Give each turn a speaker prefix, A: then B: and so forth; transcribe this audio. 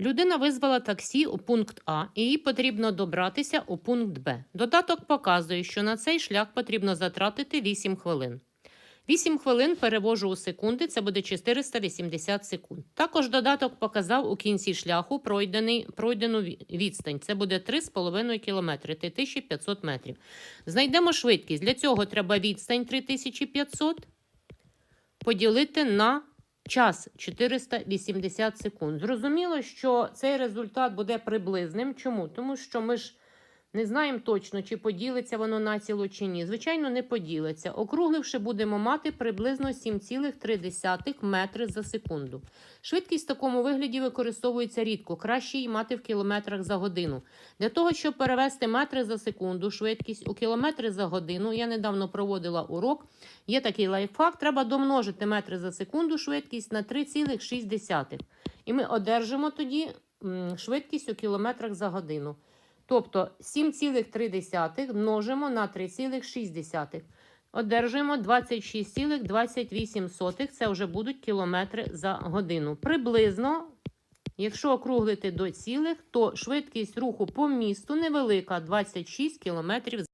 A: Людина визвала таксі у пункт А, і їй потрібно добратися у пункт Б. Додаток показує, що на цей шлях потрібно затратити 8 хвилин. 8 хвилин перевожу у секунди, це буде 480 секунд. Також додаток показав у кінці шляху пройдений, пройдену відстань. Це буде 3,5 км, 3500 метрів. Знайдемо швидкість. Для цього треба відстань 3500 поділити на час 480 секунд. Зрозуміло, що цей результат буде приблизним. Чому? Тому що ми ж не знаємо точно, чи поділиться воно на ціло чи ні. Звичайно, не поділиться. Округливши, будемо мати приблизно 7,3 метри за секунду. Швидкість в такому вигляді використовується рідко, краще її мати в кілометрах за годину. Для того, щоб перевести метри за секунду, швидкість у кілометри за годину, я недавно проводила урок. Є такий лайфхак, треба домножити метри за секунду швидкість на 3,6. І ми одержимо тоді швидкість у кілометрах за годину. Тобто 7,3 множимо на 3,6. Одержуємо 26,28. Це вже будуть кілометри за годину. Приблизно, якщо округлити до цілих, то швидкість руху по місту невелика 26 км